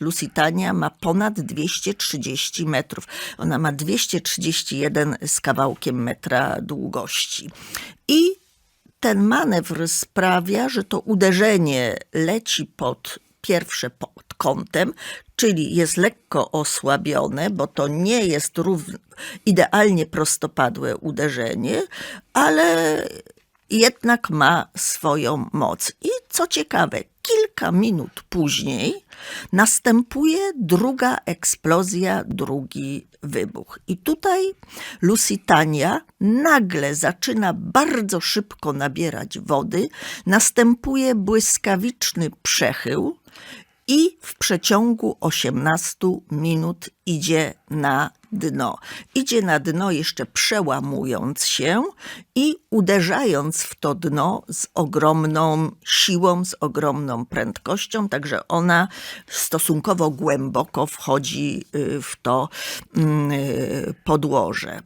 Lusitania ma ponad 230 metrów. Ona ma 231 z kawałkiem metra długości. I ten manewr sprawia, że to uderzenie leci pod pierwsze pod kątem, czyli jest lekko osłabione, bo to nie jest idealnie prostopadłe uderzenie, ale jednak ma swoją moc. I co ciekawe, kilka minut później następuje druga eksplozja, drugi wybuch. I tutaj Lusitania nagle zaczyna bardzo szybko nabierać wody, następuje błyskawiczny przechył i w przeciągu 18 minut idzie na dno. Idzie na dno jeszcze przełamując się i uderzając w to dno z ogromną siłą, z ogromną prędkością, także ona stosunkowo głęboko wchodzi y, w to mm, y, podłoże.